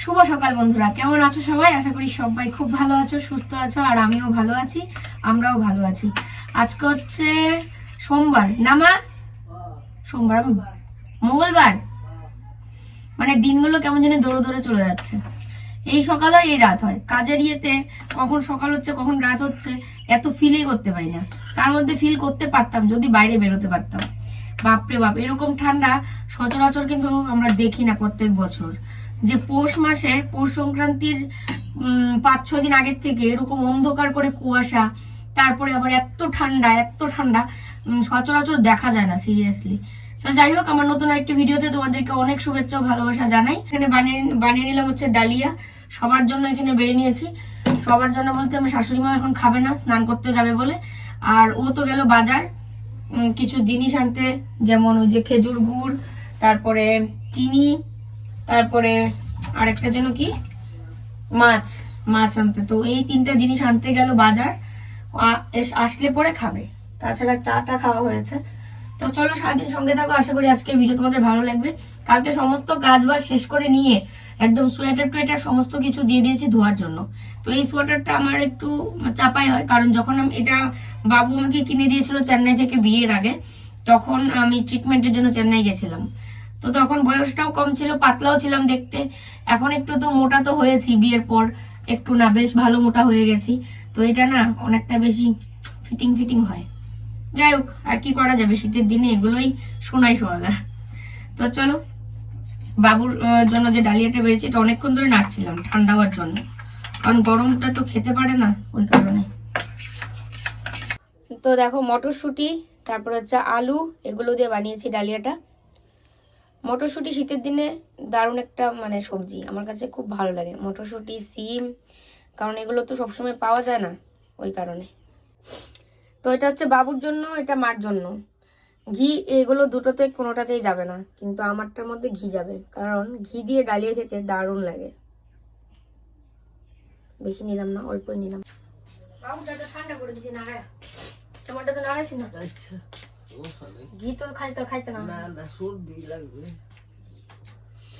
শুভ সকাল বন্ধুরা, কেমন আছো সবাই? আশা করি সবাই খুব ভালো আছো, সুস্থ আছো, আর আমিও ভালো আছি, আমরাও ভালো আছি। আজকে হচ্ছে সোমবার, না মা? সোমবার মঙ্গলবার? মানে দিনগুলো কেমন যেন দৌড়ে দৌড়ে চলে যাচ্ছে। এই সকালে এই রাত হয়। কাজের ইয়েতে কখন সকাল হচ্ছে, কখন রাত হচ্ছে, এত ফিলই করতে পারি না। তার মধ্যে ফিল করতে পারতাম, যদি বাইরে বেরোতে পারতাম। বাপরে বাপ, এরকম ঠান্ডা সচরাচর কিন্তু আমরা দেখি না প্রত্যেক বছর। যে পৌষ মাসে, পৌষ সংক্রান্তির পাঁচ ছ দিন আগের থেকে এরকম অন্ধকার করে কুয়াশা, তারপরে আবার এত ঠান্ডা এত ঠান্ডা সচরাচর দেখা যায় না সিরিয়াসলি তো যাই হোক, আমার নতুন একটি ভিডিওতে তোমাদেরকে অনেক শুভেচ্ছা ও ভালোবাসা জানাই। এখানে বানিয়ে বানিয়ে নিলাম হচ্ছে ডালিয়া। সবার জন্য এখানে বেড়ে নিয়েছি। সবার জন্য বলতে আমার শাশুড়ি মা এখন খাবে না, স্নান করতে যাবে বলে। আর ও তো গেল বাজার। কিছু জিনিস আনতে, যেমন ওই যে খেজুর গুড়, তারপরে চিনি তারপরে আরেকটা যেন কি? মাছ মাছ আনতে। তো এই তিনটা জিনিস আনতে গেল বাজার। আসলে পরে খাবে। তাছাড়া চাটা খাওয়া হয়েছে। তো চলো সারাদিন সঙ্গে থাকো। আশা করি আজকের ভিডিও তোমাদের ভালো লাগবে। কালকে সমস্ত কাজ বাজ শেষ করে নিয়ে একদম সোয়েটার টোয়েটার সমস্ত কিছু দিয়ে দিয়েছি ধোয়ার জন্য। তো এই সোয়েটারটা আমার একটু চাপাই হয়। কারণ যখন আমি, এটা বাবু আমাকে কিনে দিয়েছিল চেন্নাই থেকে বিয়ের আগে, তখন আমি ট্রিটমেন্টের জন্য চেন্নাই গেছিলাম। তো তখন বয়সটাও কম ছিল, পাতলাও ছিলাম দেখতে। এখন একটু তো মোটা তো হয়েছি বিয়ের পর, একটু না, বেশ ভালো মোটা হয়ে গেছি। তো এটা না, অনেকটা বেশি ফিটিং ফিটিং হয়। যাই হোক, আর কি করা যাবে? শীতের দিনে এগুলোই শোনাই সোহাগা। তো চলো, বাবুর জন্য যে ডালিয়াটা বেড়েছে, এটা অনেকক্ষণ ধরে নাড়ছিলাম ঠান্ডা হওয়ার জন্য। কারণ গরমটা তো খেতে পারে না ওই কারণে। তো দেখো, মটরশুঁটি, তারপর হচ্ছে আলু, এগুলো দিয়ে বানিয়েছি ডালিয়াটা। মটরশুঁটি শীতের দিনে দারুণ একটা মানে সবজি। আমার কাছে খুব ভালো লাগে। মটরশুঁটি সিম কারণ এগুলো তো সবসময় পাওয়া যায় না ওই কারণে। তো এটা হচ্ছে বাবুর জন্য এটা মার জন্য। ঘি এগুলো দুটোতে কোনোটাতেই যাবে না। কিন্তু আমারটার মধ্যে ঘি যাবে। কারণ ঘি দিয়ে ডালিয়ে খেতে দারুণ লাগে। বেশি নিলাম না অল্পই নিলাম। বাবুটা ঠান্ডা করে দিছি না তোমারটা তো নাড়াইছি না। আচ্ছা। ঘি তো খাইতে খাইতে না না না সর্দি লাগবে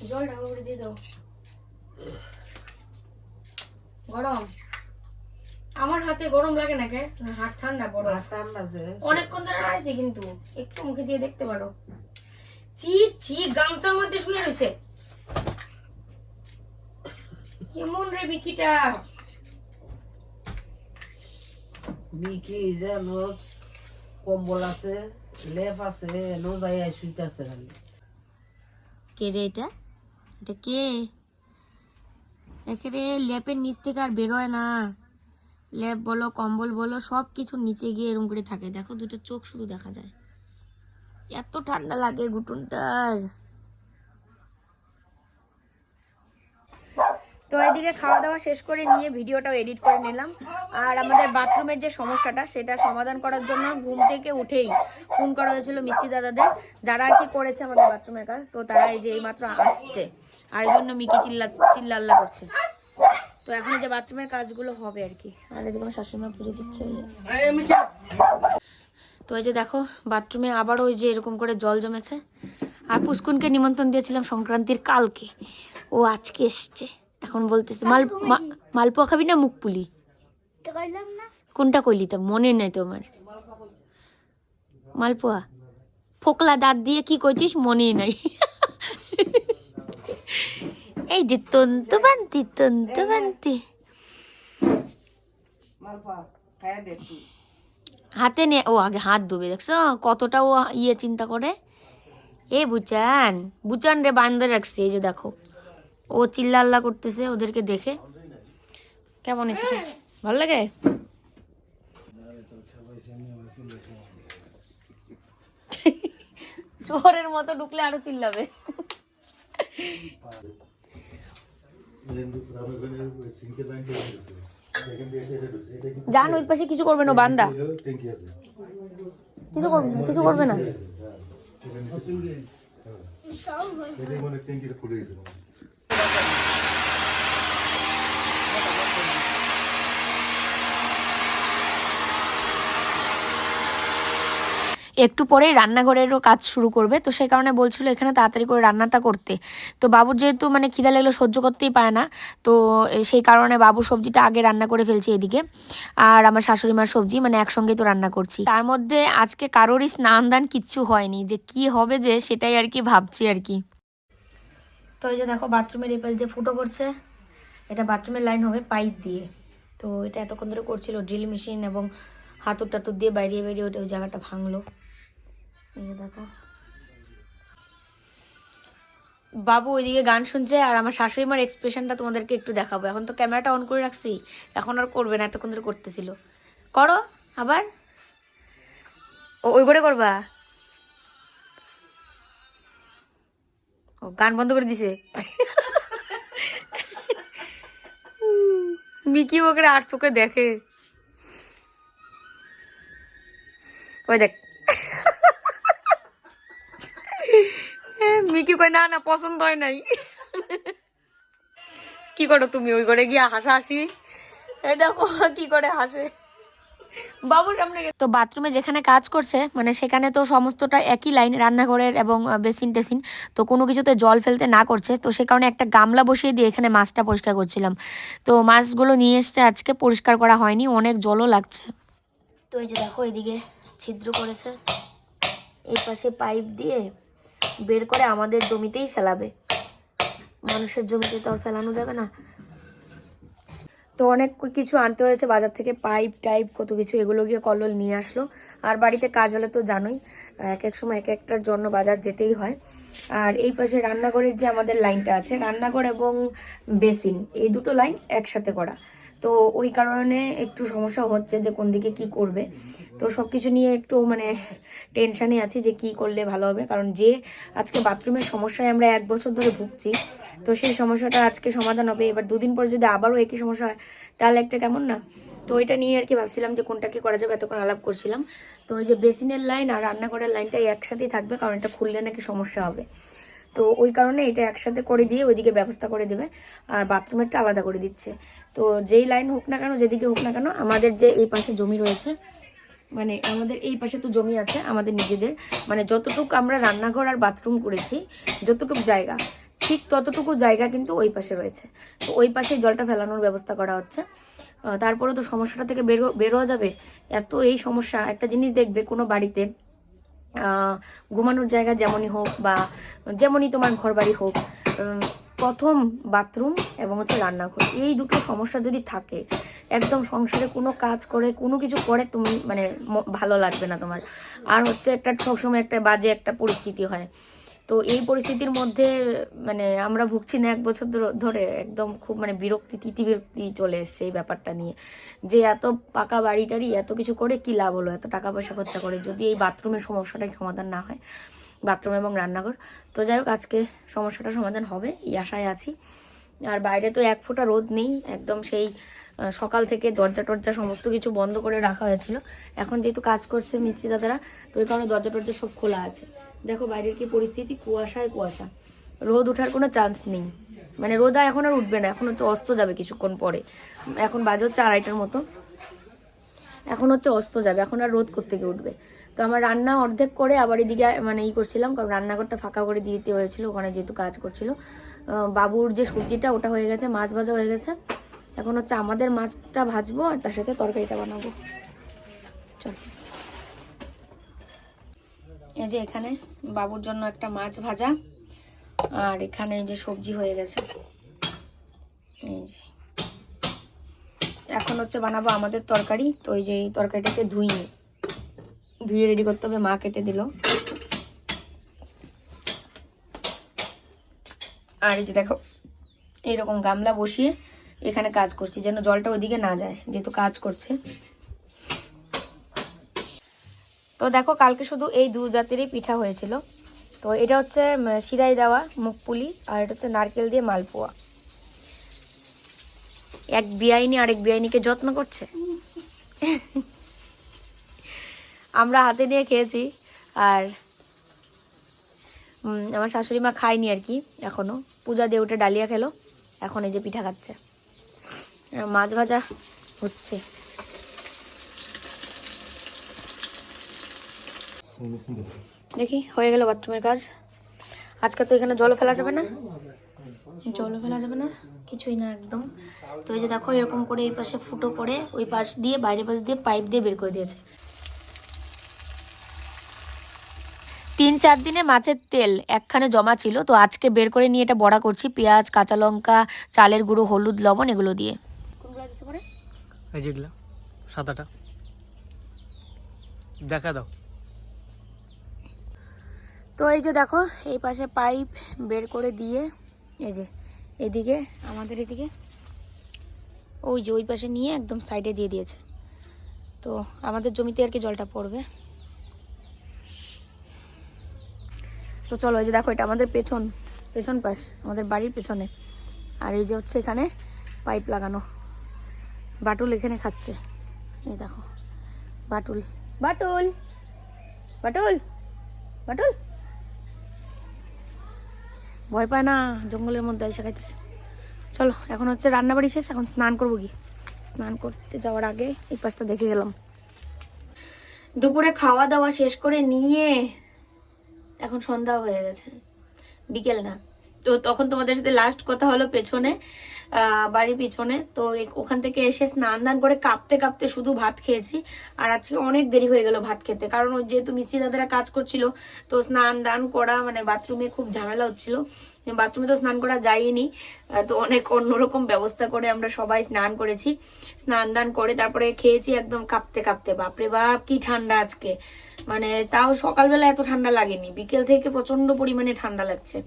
জলটা উপরে দিয়ে দাও গরম আমার হাতে গরম লাগে না কে হাত ঠান্ডা বড় ঠান্ডা যে অনেকক্ষণ ধরে আইছি কিন্তু একটু মুখে দিয়ে দেখতে পারো ছি ছি গামছার মধ্যে শুয়ে রয়েছে কেমন রে বিকিটা বিকি যেন কম্বল আছে, লেপ আছে নো যাই শুইতেছে খালি। কে রে এটা? এটা কে? একে ল্যাপের নিচ থেকে আর বেরোয় না। ল্যাপ বলো, কম্বল বলো, সব কিছু নিচে গিয়ে এরম করে থাকে। দেখো দুটো চোখ শুধু দেখা যায়। এত ঠান্ডা লাগে গুটুনটার তো এদিকে খাওয়া দাওয়া শেষ করে নিয়ে ভিডিওটাও এডিট করে নিলাম। আর আমাদের বাথরুমের যে সমস্যাটা, সেটা সমাধান করার জন্য ঘুম থেকে উঠেই ফোন করা হয়েছিল মিষ্টি দাদাদের। যারা আর কি করেছে আমাদের বাথরুমের কাজ, তো তারা এই যে এইমাত্র আসছে। আর এই জন্য মিকি চিল্লা, চিল্লাল্লা করছে। তো এখন যে বাথরুমের কাজগুলো হবে আর কি। আর এদিকে আমার শাশুড়িমা পুজো দিচ্ছে। তো এই যে দেখো, বাথরুমে আবারও ওই যে এরকম করে জল জমেছে। আর পুষ্কুনকে নিমন্ত্রণ দিয়েছিলাম সংক্রান্তির কালকে। ও আজকে এসছে। এখন বলতেছে মাল মা- মালপোয়া খাবি না মুখ পুলি? কোনটা কইলি তো? মনে নাই তোমার। মালপোয়া। ফোকলা দাঁত দিয়ে কি করছিস মনে নাই। এই যে তন্তু বান্তি তন্তু বান্তি। হাতে নে ও আগে হাত ধুবে দেখছ? কতটা ও ইয়ে চিন্তা করে। এ বুচান বুচান রে বান্ধে রাখছে এই যে দেখো। ও চিল্লা আল্লাহ করতেছে ওদেরকে দেখে। কেমন আছে ভালো লাগে? চোরের মতো ঢুকলে আরও চিল্লাবে। জান, ওই পাশে কিছু করবে না বান্দা। কিছু করবে না, কিছু করবে না। একটু পরেই রান্নাঘরেরও কাজ শুরু করবে। তো সেই কারণে বলছিল এখানে তাড়াতাড়ি করে রান্নাটা করতে। তো বাবুর যেহেতু মানে খিদা লাগলে, সহ্য করতেই পারে না। তো সেই কারণে বাবুর সবজিটা আগে রান্না করে ফেলছি এদিকে। আর আমার শাশুড়ি মার সবজি মানে একসঙ্গেই তো রান্না করছি। তার মধ্যে আজকে কারোরই স্নান দান কিচ্ছু হয়নি। যে কি হবে যে সেটাই আর কি ভাবছি আর কি। তো এই যে দেখো বাথরুমের এই পাশ দিয়ে ফুটো করছে। এটা বাথরুমের লাইন হবে পাইপ দিয়ে। তো এটা এতক্ষণ ধরে করছিল ড্রিল মেশিন এবং হাতুর টাতুর দিয়ে বাইরে বাইরে ওটা ওই জায়গাটা ভাঙলো। এই দেখো। বাবু, ওইদিকে গান শুনছে আর আমার শাশুড়ি মার এক্সপ্রেশনটা তোমাদেরকে একটু দেখাবো। এখন তো ক্যামেরাটা অন করে রাখছি। এখন আর করবে না, এতক্ষণ ধরে করতেছিল। করো, আবার। ওই করে করবা? গান বন্ধ করে দিছে। মিকি ওকে আর চোখে দেখে। ওই দেখ। মিকি কয়, না না, পছন্দ হয় নাই। কি করো তুমি? ওই করে গিয়ে হাসাহাসি? দেখো, কি করে হাসে। সামনে তো বাথরুমে যেখানে কাজ করছে মানে সেখানে তো সমস্তটা একই লাইন রান্নাঘরের এবং বেসিন টেসিন তো কোনো কিছুতে জল ফেলতে না করছে। তো সে কারণে একটা গামলা বসিয়ে দিয়ে এখানে মাছটা পরিষ্কার করছিলাম। তো মাছগুলো নিয়ে এসছে আজকে পরিষ্কার করা হয়নি অনেক জলও লাগছে। তো এই যে দেখো এদিকে ছিদ্র করেছে। এই পাশে পাইপ দিয়ে বের করে আমাদের জমিতেই ফেলাবে। মানুষের জমিতে তো আর ফেলানো যাবে না। তো অনেক কিছু আনতে হয়েছে, বাজার থেকে পাইপ টাইপ কত কিছু, এগুলো গিয়ে কলল নিয়ে আসলো। আর বাড়িতে কাজ হলে তো জানোই, এক এক সময় এক একটার জন্য বাজার যেতেই হয়। আর এই পাশে রান্নাঘরের যে আমাদের লাইনটা আছে, রান্নাঘর এবং বেসিন, এই দুটো লাইন একসাথে করা। তো ওই কারণে একটু সমস্যা হচ্ছে যে কোন দিকে কি করবে। তো সব কিছু নিয়ে একটু মানে টেনশানে আছি যে কি করলে ভালো হবে। কারণ যে আজকে বাথরুমের সমস্যায় আমরা এক বছর ধরে ভুগছি, তো সেই সমস্যাটা আজকে সমাধান হবে। এবার দুদিন পরে যদি আবারও একই সমস্যা হয়, তাহলে একটা কেমন না? তো ওইটা নিয়ে আর কি ভাবছিলাম যে কোনটা কি করা যাবে, এতক্ষণ আলাপ করছিলাম। তো ওই যে বেসিনের লাইন আর রান্নাঘরের লাইনটাই একসাথেই থাকবে, কারণ এটা খুললে নাকি সমস্যা হবে। তো ওই কারণে এটা একসাথে করে দিয়ে ওইদিকে ব্যবস্থা করে দেবে, আর বাথরুমেরটা আলাদা করে দিচ্ছে। তো যেই লাইন হোক না কেন, যেদিকে হোক না কেন, আমাদের যে এই পাশে জমি রয়েছে মানে আমাদের এই পাশে তো জমি আছে, আমাদের নিজেদের মানে যতটুকু আমরা রান্নাঘর আর বাথরুম করেছি, যতটুকু জায়গা, ঠিক ততটুকু জায়গা কিন্তু ওই পাশে রয়েছে। তো ওই পাশে জলটা ফেলানোর ব্যবস্থা করা হচ্ছে। তারপরে তো সমস্যাটা থেকে বেরো বেরোয়া যাবে? এত এই সমস্যা, একটা জিনিস দেখবে কোনো বাড়িতে ঘুমানোর জায়গা যেমনই হোক বা যেমনই তোমার ঘর বাড়ি হোক প্রথম বাথরুম এবং হচ্ছে রান্নাঘর। এই দুটো সমস্যা যদি থাকে, একদম সংসারে কোনো কাজ করে, কোনো কিছু করে তুমি মানে ভালো লাগবে না তোমার। আর হচ্ছে একটা সবসময় একটা বাজে একটা পরিস্থিতি হয়। তো এই পরিস্থিতির মধ্যে মানে আমরা ভুগছি না এক বছর ধরে একদম খুব মানে বিরক্তি, তিতি বিরক্তি চলে এসছে এই ব্যাপারটা নিয়ে। যে এত পাকা বাড়ি টাড়ি, এত কিছু করে কি লাভ হলো? এত টাকা পয়সা খরচা করে যদি এই বাথরুমের সমস্যাটাই সমাধান না হয়? বাথরুম এবং রান্নাঘর। তো যাই হোক, আজকে সমস্যাটা সমাধান হবে, এই আশায় আছি। আর বাইরে তো এক ফোঁটা রোদ নেই, একদম সেই সকাল থেকে দরজা টরজা সমস্ত কিছু বন্ধ করে রাখা হয়েছিল। এখন যেহেতু কাজ করছে মিস্ত্রি দাদারা, তো এই কারণে দরজা টরজা সব খোলা আছে। দেখো বাইরের কি পরিস্থিতি? কুয়াশায় কুয়াশা। রোদ ওঠার কোনো চান্স নেই। মানে রোদ আর এখন আর উঠবে না। এখন হচ্ছে অস্ত যাবে কিছুক্ষণ পরে। এখন বাজে হচ্ছে আড়াইটার মতো। এখন হচ্ছে অস্ত যাবে। এখন আর রোদ করতে গিয়ে উঠবে। তো আমার রান্না অর্ধেক করে আবার এদিকে মানে ই করছিলাম, কারণ রান্নাঘরটা ফাঁকা করে দিতে হয়েছিল। ওখানে যেহেতু কাজ করছিল। বাবুর যে সবজিটা ওটা হয়ে গেছে, মাছ ভাজা হয়ে গেছে। এখন হচ্ছে আমাদের মাছটা ভাজবো আর তার সাথে তরকারিটা বানাবো। চল। এই যে এখানে বাবুর জন্য একটা মাছ ভাজা, আর এখানে এই যে সবজি হয়ে গেছে। এই যে। এখন হচ্ছে বানাবো আমাদের তরকারি। তো এই যে এই তরকারিটাকে ধুই ধুয়ে রেডি করতে হবে, মা কেটে দিল। আর এই যে দেখো, এইরকম গামলা বসিয়ে এখানে কাজ করছি, যেন জলটা ওইদিকে না যায়, যেহেতু কাজ করছে। তো দেখো, কালকে শুধু এই দু জাতেরই পিঠা হয়েছিল। তো এটা হচ্ছে সিরাই দেওয়া মুখপুলি আর এটা হচ্ছে নারকেল দিয়ে মালপোয়া। এক বিআইনি আরেক বিআইনিকে যত্ন করছে। আমরা হাতে নিয়ে খেয়েছি, আর আমার শাশুড়ি মা খায়নি আর কি এখনও। পূজা দিয়ে উঠে ডালিয়া খেলো, এখন এই যে পিঠা খাচ্ছে। মাছ ভাজা হচ্ছে। দেখি হয়ে গেল বাথরুমের কাজ। আজকে তো এখানে জল ফেলা যাবে না। জল ফেলা যাবে না কিছুই না একদম। তো এই যে দেখো এরকম করে এই পাশে ফুটো করে ওই পাশ দিয়ে বাইরে পাশ দিয়ে পাইপ দিয়ে বের করে দিয়েছে। তিন চার দিনে মাছের তেল একখানে জমা ছিল তো আজকে বের করে নিয়ে এটা বড়া করছি পেঁয়াজ কাঁচা লঙ্কা চালের গুঁড়ো হলুদ লবণ এগুলো দিয়ে। কোনগুলো দিছে পরে? এই যেগুলা সাদাটা। দেখা দাও। তো এই যে দেখো, এই পাশে পাইপ বের করে দিয়ে, এই যে এদিকে, আমাদের এদিকে, ওই যে ওই পাশে নিয়ে একদম সাইডে দিয়ে দিয়েছে। তো আমাদের জমিতে আর কি জলটা পড়বে। তো চলো, এই যে দেখো, এটা আমাদের পেছন পেছন পাশ, আমাদের বাড়ির পেছনে। আর এই যে হচ্ছে এখানে পাইপ লাগানো। বাটুল এখানে খাচ্ছে। এই দেখো, বাটুল। বাটুল! বাটুল! বাটুল! ভয় পায় না, জঙ্গলের মধ্যে এসে খাইতেছে। চলো, এখন হচ্ছে রান্নাবাড়ি শেষ, এখন স্নান করব কি স্নান করতে যাওয়ার আগে এই পাশটা দেখে গেলাম। দুপুরে খাওয়া দাওয়া শেষ করে নিয়ে এখন সন্ধ্যা হয়ে গেছে। বিকেল না। তো তখন তোমাদের সাথে লাস্ট কথা হলো পেছনে। বাড়ির পিছনে। তো ওখান থেকে এসে স্নান দান করে কাঁপতে কাঁপতে শুধু ভাত খেয়েছি। আর আজকে অনেক দেরি হয়ে গেল ভাত খেতে। কারণ ওই যেহেতু মিস্ত্রি দাদারা কাজ করছিল, তো স্নান দান করা মানে বাথরুমে খুব ঝামেলা হচ্ছিল। বাথরুমে তো স্নান করা যায়নি। তো অনেক অন্যরকম ব্যবস্থা করে আমরা সবাই স্নান করেছি। স্নান দান করে তারপরে খেয়েছি একদম কাঁপতে কাঁপতে। বাপরে বাপ, কি ঠান্ডা আজকে। মানে তাও সকালবেলা এত ঠান্ডা লাগেনি। বিকেল থেকে প্রচণ্ড পরিমাণে ঠান্ডা লাগছে।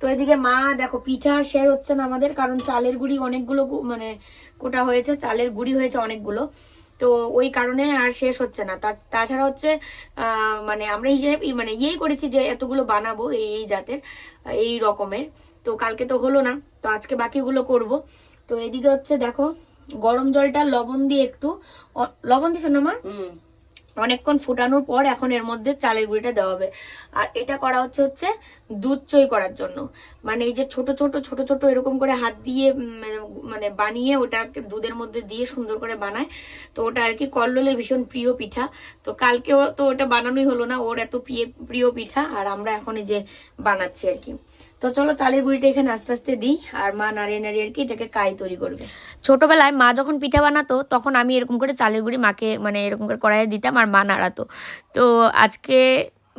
তো এদিকে মা, দেখো, পিঠা শেয়ার হচ্ছে না আমাদের, কারণ চালের গুঁড়ি অনেকগুলো মানে কোটা হয়েছে, চালের গুড়ি হয়েছে অনেকগুলো। তো ওই কারণে আর শেষ হচ্ছে না। তাছাড়া হচ্ছে মানে আমরা এই যে মানে ইয়েই করেছি যে এতগুলো বানাবো এই এই জাতের, এই রকমের। তো কালকে তো হলো না, তো আজকে বাকিগুলো করব। তো এদিকে হচ্ছে, দেখো, গরম জলটা লবণ দিয়ে একটু লবণ দিছো না মা? অনেকক্ষণ ফুটানোর পর এখন এর মধ্যে চালের গুঁড়িটা দেওয়া হবে। আর এটা করা হচ্ছে হচ্ছে দুধ চই করার জন্য। মানে এই যে ছোট ছোট ছোট ছোট এরকম করে হাত দিয়ে মানে বানিয়ে ওটা দুধের মধ্যে দিয়ে সুন্দর করে বানায়। তো ওটা আর কি কল্লোলের ভীষণ প্রিয় পিঠা। তো কালকে তো ওটা বানানোই হলো না, ওর এত প্রিয় প্রিয় পিঠা। আর আমরা এখন এই যে বানাচ্ছি আর কি। তো চলো চালের গুঁড়িটা এখানে আস্তে আস্তে দিই আর মা নাড়িয়ে নাড়িয়ে আর কি এটাকে কাই তৈরি করবে। ছোটবেলায় মা যখন পিঠা বানাতো তখন আমি এরকম করে চালের গুঁড়ি মাকে মানে এরকম করে কড়াইয়ে দিতাম আর মা নাড়াতো। তো আজকে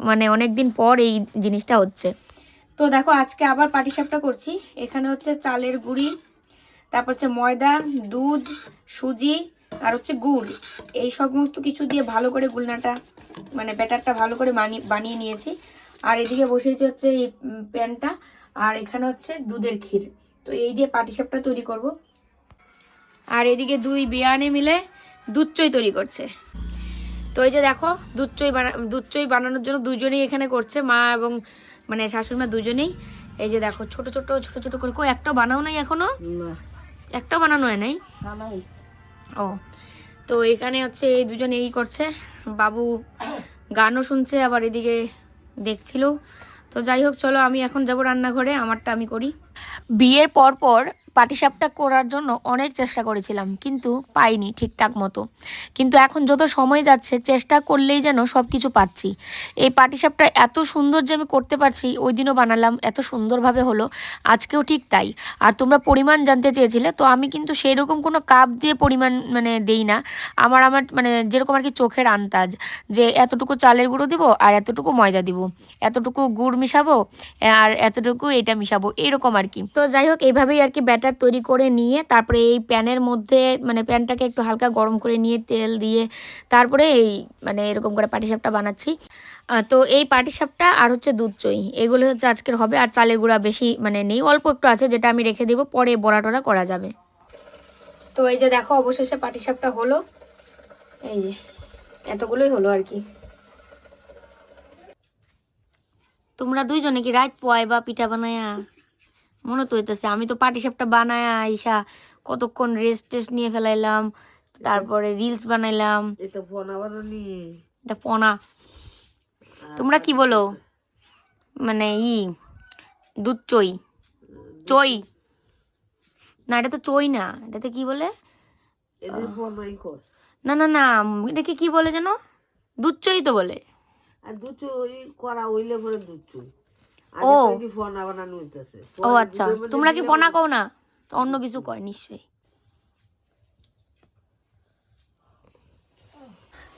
মানে অনেক দিন পর এই জিনিসটা হচ্ছে। তো দেখো আজকে আবার পাটিসাপটা করছি। এখানে হচ্ছে চালের গুঁড়ি তারপর হচ্ছে ময়দা দুধ সুজি আর হচ্ছে গুড়। এই সমস্ত কিছু দিয়ে ভালো করে গুলনাটা মানে ব্যাটারটা ভালো করে বানিয়ে বানিয়ে নিয়েছি। আর এদিকে বসিয়েছি হচ্ছে এই প্যানটা আর এখানে হচ্ছে দুধের ক্ষীর। তো এই দিয়ে পাটিসাপটা তৈরি করব। আর এদিকে দুই বিয়ানে মিলে দুধ চই তৈরি করছে। তো এই যে দেখো দুধ চই বানা দুধ চই বানানোর জন্য দুজনেই এখানে করছে মা এবং মানে শাশুড়ি মা দুজনেই। এই যে দেখো ছোট ছোট ছোট ছোট করে কো একটাও বানাও নাই এখনও? না। একটাও বানানো হয় নাই? ও তো এখানে হচ্ছে এই দুজন এই করছে। বাবু গানও শুনছে আবার এদিকে দেখছিল। তো যাই হোক, চলো আমি এখন যাব রান্নাঘরে, আমারটা আমি করি। বিয়ের পর পর পাটিসাপটা করার জন্য অনেক চেষ্টা করেছিলাম, কিন্তু পাইনি ঠিকঠাক মতো। কিন্তু এখন যত সময় যাচ্ছে, চেষ্টা করলেই যেন সব কিছু পাচ্ছি। এই পাটিসাপটা এত সুন্দর যে আমি করতে পারছি, ওই দিনও বানালাম, এত সুন্দরভাবে হলো, আজকেও ঠিক তাই। আর তোমরা পরিমাণ জানতে চেয়েছিলে, তো আমি কিন্তু সেই রকম কোনো কাপ দিয়ে পরিমাণ মানে দেই না। আমার আমার মানে যেরকম আর কি চোখের আন্দাজ, যে এতটুকু চালের গুঁড়ো দিব আর এতটুকু ময়দা দিব। এতটুকু গুড় মিশাবো, আর এতটুকু এটা মিশাবো, এরকম আর কি। তো যাই হোক এইভাবেই আর কি ব্যাটার তৈরি করে নিয়ে তারপরে এই প্যানের মধ্যে মানে প্যানটাকে একটু হালকা গরম করে নিয়ে তেল দিয়ে তারপরে এই মানে এরকম করে পাটিসাপটা বানাচ্ছি। তো এই পাটিসাপটা আর হচ্ছে দুধ চই, এগুলো হচ্ছে আজকের হবে আর চালের গুঁড়া বেশি মানে নেই, অল্প একটু আছে যেটা আমি রেখে দেবো, পরে বড়া টড়া করা যাবে। তো এই যে দেখো অবশেষে পাটিসাপটা হলো, এই যে এতগুলোই হলো আর কি। তোমরা দুইজনে কি রাত পোয়াই বা পিঠা বানায়া? মনে তো হইতেছে আমি তো পাটিসাপটা বানায়া আইসা কতক্ষণ রেস্ট টেস্ট নিয়ে ফেলাইলাম তারপরে রিলস বানাইলাম। এটা এটা পনা তোমরা কি বলো? মানে ই দুধ চই। চই। না এটা তো চই না এটাতে কি বলে? না না না এটাকে কি বলে যেন? দুধ চই তো বলে। আর দুধ চুই করা হইলে পরে দুধ চুই। ও। ও আচ্ছা। তোমরা কি পনা কও না? তো অন্য কিছু কয় নিশ্চয়ই।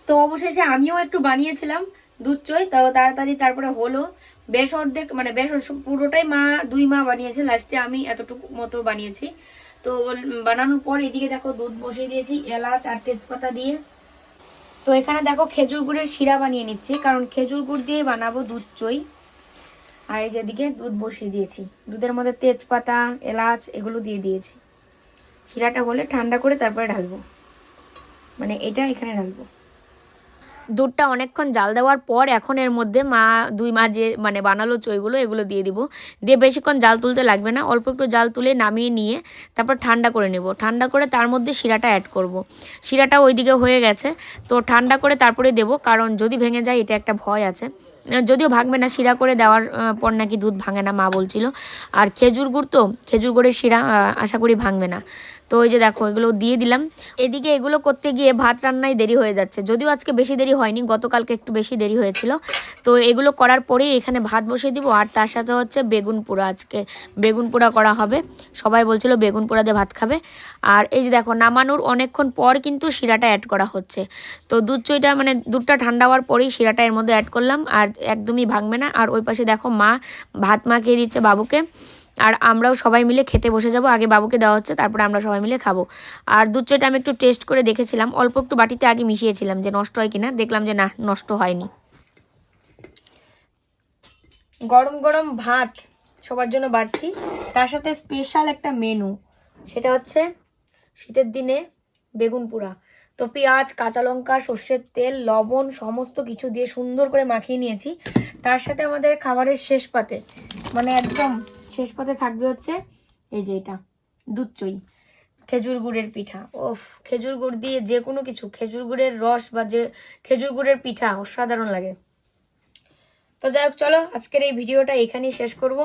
তো অবশেষে আমিও একটু বানিয়েছিলাম দুধ চই তাও তাড়াতাড়ি তারপরে হলো। বেশ অর্ধেক মানে বেশ পুরোটাই মা দুই মা বানিয়েছে লাস্টে আমি এতটুকু মতো বানিয়েছি। তো বানানোর পর এদিকে দেখো দুধ বসিয়ে দিয়েছি এলাচ আর তেজপাতা দিয়ে। তো এখানে দেখো খেজুর গুড়ের শিরা বানিয়ে নিচ্ছি কারণ খেজুর গুড় দিয়ে বানাবো দুধ চই। আর এই যেদিকে দুধ বসিয়ে দিয়েছি। দুধের মধ্যে তেজপাতা, এলাচ এগুলো দিয়ে দিয়েছি। শিরাটা হলে ঠান্ডা করে তারপরে ঢালবো। মানে এটা এখানে ঢালবো। দুধটা অনেকক্ষণ জাল দেওয়ার পর এখন এর মধ্যে মা, দুই মা যে মানে বানালো চইগুলো, এগুলো দিয়ে দিব। দিয়ে বেশিক্ষণ জাল তুলতে লাগবে না। অল্প একটু জাল তুলে নামিয়ে নিয়ে তারপর ঠান্ডা করে নেব। ঠান্ডা করে তার মধ্যে শিরাটা অ্যাড করব। শিরাটা ওইদিকে হয়ে গেছে। তো ঠান্ডা করে তারপরে দেব। কারণ যদি ভেঙে যায়, এটা একটা ভয় আছে। যদিও ভাঙবে না, শিরা করে দেওয়ার পর নাকি দুধ ভাঙে না, মা বলছিল। আর খেজুর গুড় তো, খেজুর গুড়ের শিরা আশা করি ভাঙবে না। তো ওই যে দেখো, এগুলো দিয়ে দিলাম। এদিকে এগুলো করতে গিয়ে ভাত রান্নায় দেরি হয়ে যাচ্ছে। যদিও আজকে বেশি দেরি হয়নি, গতকালকে একটু বেশি দেরি হয়েছিল। তো এগুলো করার পরেই এখানে ভাত বসিয়ে দিব, আর তার সাথে হচ্ছে বেগুন পোড়া আজকে। বেগুন পোড়া করা হবে। সবাই বলছিল বেগুন পোড়া দিয়ে ভাত খাবে। আর এই যে দেখো, নামানোর অনেকক্ষণ পর কিন্তু শিরাটা অ্যাড করা হচ্ছে। তো দুধ চইটা মানে দুধটা ঠান্ডা হওয়ার পরেই শিরাটা এর মধ্যে অ্যাড করলাম, আর একদমই ভাঙবে না। আর ওই পাশে দেখো মা ভাত মাখিয়ে দিচ্ছে বাবুকে। আর আমরাও সবাই মিলে খেতে বসে যাব। আগে বাবুকে দেওয়া হচ্ছে, তারপরে আমরা সবাই মিলে খাব। আর দুধ চইটা আমি একটু টেস্ট করে দেখেছিলাম। অল্প একটু বাটিতে আগে মিশিয়েছিলাম যে নষ্ট হয় কিনা। দেখলাম যে না, নষ্ট হয়নি। গরম গরম ভাত সবার জন্য বাড়ছি তার সাথে স্পেশাল একটা মেনু সেটা হচ্ছে শীতের দিনে বেগুন পোড়া। তো পেঁয়াজ, কাঁচা লঙ্কা, সর্ষের তেল, লবণ সমস্ত কিছু দিয়ে সুন্দর করে মাখিয়ে নিয়েছি। তার সাথে আমাদের খাবারের শেষ পাতে। মানে একদম শেষ পথে থাকবে হচ্ছে এই যে এটা, দুধ চই, খেজুর গুড়ের পিঠা। ওফ, খেজুর গুড় দিয়ে যে কোনো কিছু, খেজুর গুড়ের রস বা যে খেজুর গুড়ের পিঠা, অসাধারণ লাগে। তো যাই হোক, চলো আজকের এই ভিডিওটা এখানেই শেষ করব।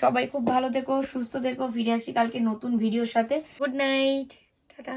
সবাই খুব ভালো থেকো, সুস্থ থেকো, ফিরে আসি কালকে নতুন ভিডিওর সাথে। Good night, tata.